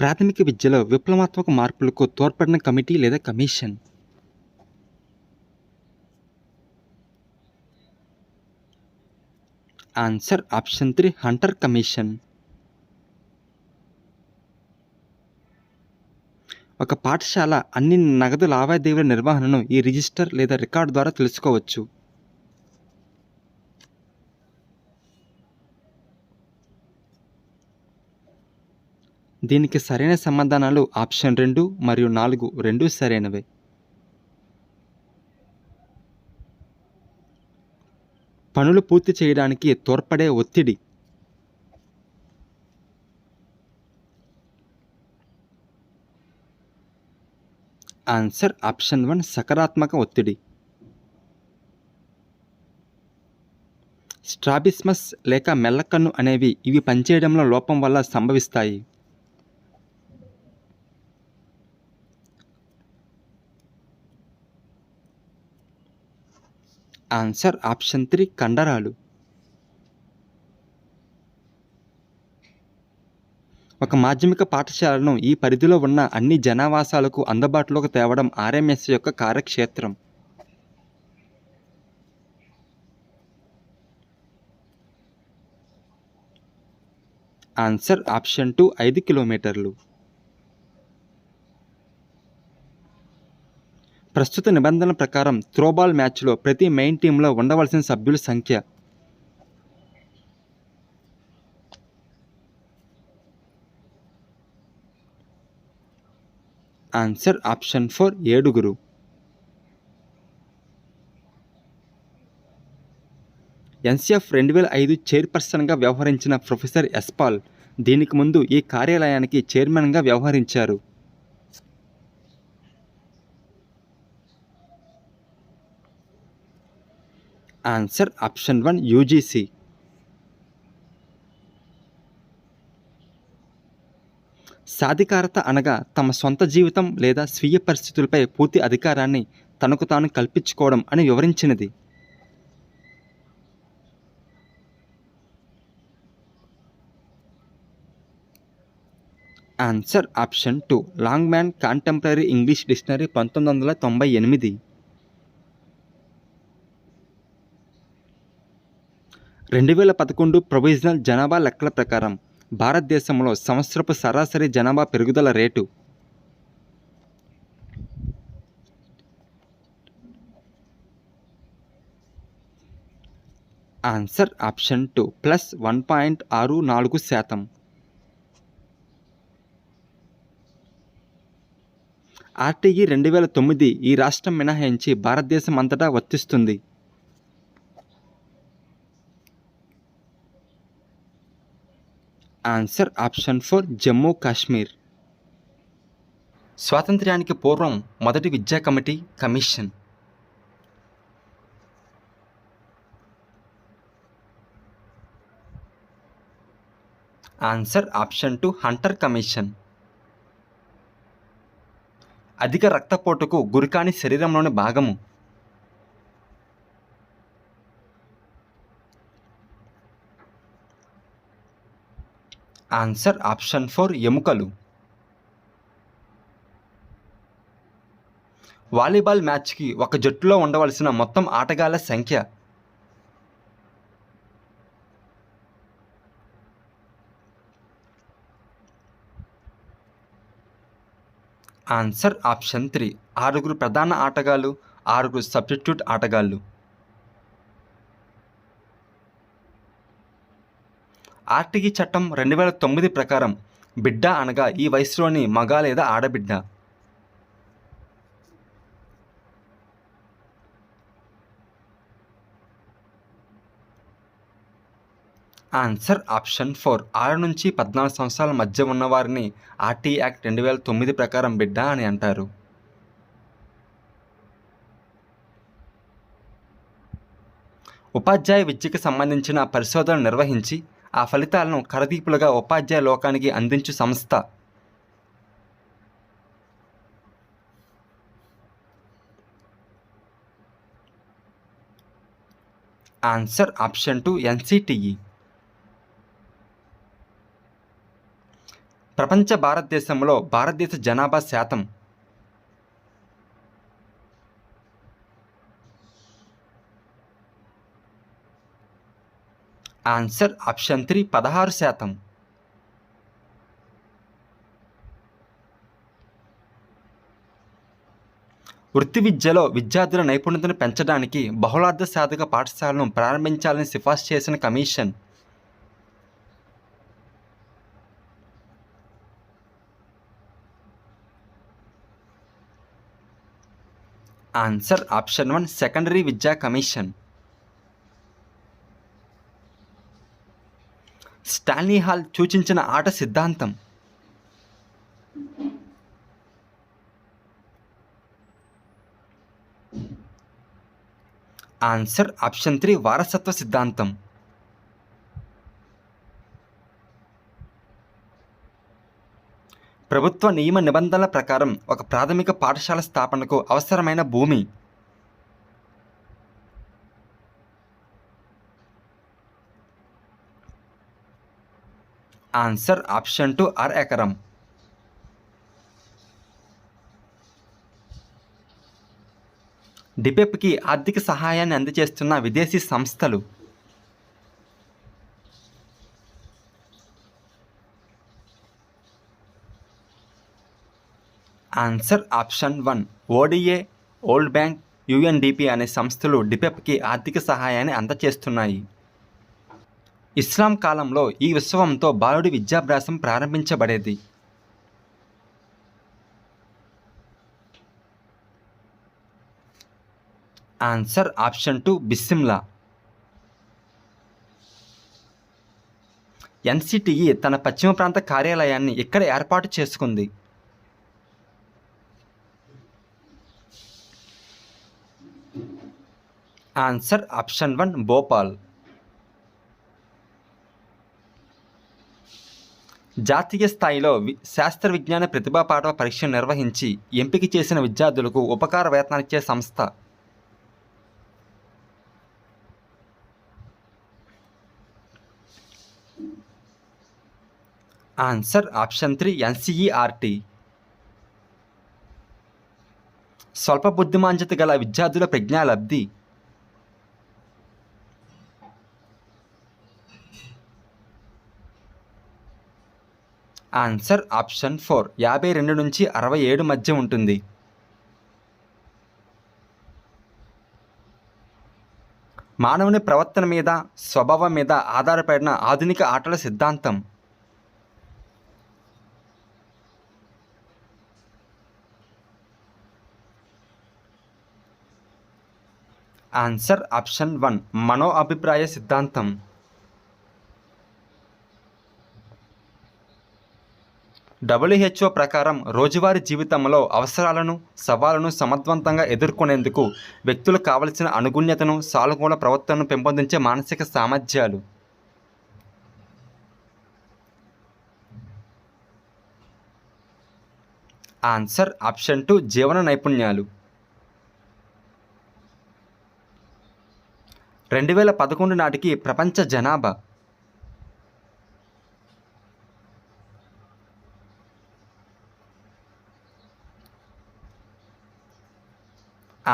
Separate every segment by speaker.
Speaker 1: ప్రాథమిక విద్యలో విప్లవాత్మక మార్పులకు తోడ్పడిన కమిటీ లేదా commission? Answer option three Hunter commission. ఒక పాఠశాల అన్ని నగదు లావాదేవీల నిర్వహణను ఈ రిజిస్టర్ లేదా రికార్డు ద్వారా తెలుసుకోవచ్చు. దీనికి సరైన సమాధానాలు ఆప్షన్ రెండు మరియు నాలుగు రెండు సరైనవే. పనులు పూర్తి చేయడానికి తోడ్పడే ఒత్తిడి. ఆన్సర్ ఆప్షన్ వన్ సకారాత్మక ఒత్తిడి. స్ట్రాబిస్మస్ లేక మెల్లకన్ను అనేవి ఇవి పనిచేయడంలో లోపం వల్ల సంభవిస్తాయి. ఆన్సర్ ఆప్షన్ త్రీ కండరాలు. ఒక మాధ్యమిక పాఠశాలను ఈ పరిధిలో ఉన్న అన్ని జనావాసాలకు అందుబాటులోకి తేవడం ఆర్ఎంఎస్ యొక్క కార్యక్షేత్రం. ఆన్సర్ ఆప్షన్ టూ ఐదు కిలోమీటర్లు. ప్రస్తుత నిబంధనల ప్రకారం త్రోబాల్ మ్యాచ్లో ప్రతి మెయిన్ టీంలో ఉండవలసిన సభ్యుల సంఖ్య. ఆన్సర్ ఆప్షన్ ఫోర్ ఏడుగురు. ఎన్సిఎఫ్ రెండు వేల ఐదు చైర్పర్సన్గా వ్యవహరించిన ప్రొఫెసర్ ఎస్పాల్ దీనికి ముందు ఈ కార్యాలయానికి చైర్మన్గా వ్యవహరించారు. Answer option one UGC. సాధికారత అనగా తమ సొంత జీవితం లేదా స్వీయ పరిస్థితులపై పూర్తి అధికారాన్ని తనకు తాను కల్పించుకోవడం అని వివరించినది. Answer option two. Longman contemporary English dictionary పంతొమ్మిది వందల తొంభై ఎనిమిది. రెండు వేల పదకొండు ప్రొవిజనల్ జనాభా లెక్కల ప్రకారం భారతదేశంలో సంవత్సరపు సరాసరి జనాభా పెరుగుదల rate answer option two plus one point ఆరు నాలుగు శాతం. ఆర్టీఈ రెండు వేల తొమ్మిది ఈ రాష్ట్రం మినహాయించి భారతదేశం అంతటా వర్తిస్తుంది. Answer option four Jammu Kashmir. స్వాతంత్ర్యానికి పూర్వం మొదటి విద్యా committee commission. Answer option two Hunter commission. అధిక రక్తపోటుకు గురికాని శరీరంలోని భాగము. ఆన్సర్ ఆప్షన్ ఫోర్ ఎముకలు. వాలీబాల్ మ్యాచ్కి ఒక జట్టులో ఉండవలసిన మొత్తం ఆటగాళ్ళ సంఖ్య. Answer option three. ఆరుగురు ప్రధాన ఆటగాళ్ళు ఆరుగురు సబ్స్టిట్యూట్ ఆటగాళ్ళు. ఆర్టీఈ చట్టం రెండు వేల తొమ్మిది ప్రకారం బిడ్డ అనగా ఈ వయసులోని మగ లేదా ఆడబిడ్డ. Answer option four. ఆరు నుంచి పద్నాలుగు సంవత్సరాల మధ్య ఉన్నవారిని ఆర్టీ యాక్ట్ రెండు వేల తొమ్మిది ప్రకారం బిడ్డ అని అంటారు. ఉపాధ్యాయ విద్యకు సంబంధించిన పరిశోధనలు నిర్వహించి ఆ ఫలితాలను కరదీపులుగా ఉపాధ్యాయ లోకానికి అందించు సంస్థ. Answer option two NCTE. ప్రపంచ భారతదేశంలో భారతదేశ జనాభా శాతం ఆన్సర్ ఆప్షన్ త్రీ పదహారు శాతం. వృత్తి విద్యలో విద్యార్థుల నైపుణ్యతను పెంచడానికి బహుళార్థ సాధక పాఠశాలను ప్రారంభించాలని సిఫార్సు చేసిన commission. Answer option one secondary విద్యా కమిషన్. స్టాన్లీ హాల్ సూచించిన ఆట సిద్ధాంతం. ఆన్సర్ ఆప్షన్ త్రీ వారసత్వ సిద్ధాంతం. ప్రభుత్వ నియమ నిబంధనల ప్రకారం ఒక ప్రాథమిక పాఠశాల స్థాపనకు అవసరమైన భూమి ఆన్సర్ ఆప్షన్ టు అర ఎకరం. డిపెప్కి ఆర్థిక సహాయాన్ని అందజేస్తున్న విదేశీ సంస్థలు. Answer option one ODA world bank UNDP అనే సంస్థలు డిపెప్కి ఆర్థిక సహాయాన్ని అందజేస్తున్నాయి. ఇస్లాం కాలంలో ఈ ఉత్సవంతో బాలుడి విద్యాభ్యాసం ప్రారంభించబడేది. ఆన్సర్ ఆప్షన్ టు బిస్సిమ్లా ఎన్సిటిఈ తన పశ్చిమ ప్రాంత కార్యాలయాన్ని ఇక్కడ ఏర్పాటు చేసుకుంది. Answer option one Bhopal. జాతీయ స్థాయిలో వి శాస్త్ర విజ్ఞాన ప్రతిభా పాఠవ పరీక్ష నిర్వహించి ఎంపిక చేసిన విద్యార్థులకు ఉపకార వేతనాలిచ్చే సంస్థ. ఆన్సర్ ఆప్షన్ త్రీ ఎన్సిఈఆర్టీ స్వల్ప బుద్ధిమాంజత గల విద్యార్థుల ప్రజ్ఞాలబ్ధి ఆన్సర్ ఆప్షన్ ఫోర్. యాభై రెండు నుంచి అరవై ఏడు మధ్య ఉంటుంది. మానవుని ప్రవర్తన మీద స్వభావం మీద ఆధారపడిన ఆధునిక ఆటల సిద్ధాంతం. Answer option one. మనో అభిప్రాయ సిద్ధాంతం. డబ్ల్యూహెచ్ఓ ప్రకారం రోజువారీ జీవితంలో అవసరాలను సవాళ్ళను సమర్థవంతంగా ఎదుర్కొనేందుకు వ్యక్తులు కావలసిన అనుగుణ్యతను సానుకూల ప్రవర్తనను పెంపొందించే మానసిక సామర్థ్యాలు. ఆన్సర్ ఆప్షన్ టూ జీవన నైపుణ్యాలు. రెండు వేల పదకొండు నాటికి ప్రపంచ జనాభా.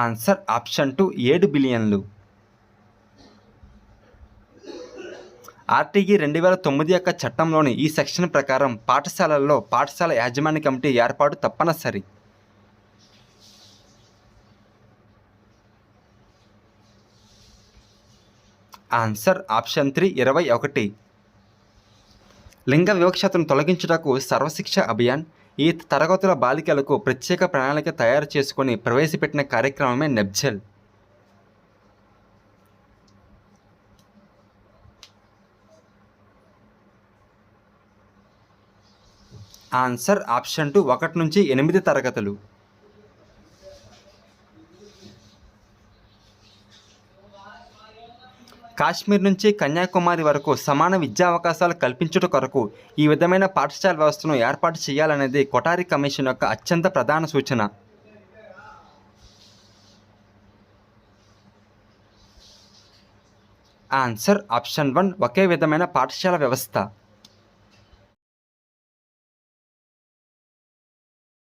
Speaker 1: ఆన్సర్ ఆప్షన్ టూ ఏడు బిలియన్లు. ఆర్టీఈ రెండు వేల తొమ్మిది యొక్క చట్టంలోని ఈ సెక్షన్ ప్రకారం పాఠశాలల్లో పాఠశాల యాజమాన్య కమిటీ ఏర్పాటు తప్పనిసరి. ఆన్సర్ ఆప్షన్ త్రీ ఇరవై ఒకటి. లింగ వివక్షతను తొలగించుటకు సర్వశిక్ష అభియాన్ ఈ తరగతుల బాలికలకు ప్రత్యేక ప్రణాళిక తయారు చేసుకొని ప్రవేశపెట్టిన కార్యక్రమమే నెబ్జెల్. ఆన్సర్ ఆప్షన్ టు ఒకటి నుంచి ఎనిమిది తరగతులు. కాశ్మీర్ నుంచి కన్యాకుమారి వరకు సమాన విద్యా అవకాశాలు కల్పించుట కొరకు ఈ విధమైన పాఠశాల వ్యవస్థను ఏర్పాటు చేయాలనేది కొటారి కమిషన్ యొక్క అత్యంత ప్రధాన సూచన. ఆన్సర్ ఆప్షన్ వన్ ఒకే విధమైన పాఠశాల వ్యవస్థ.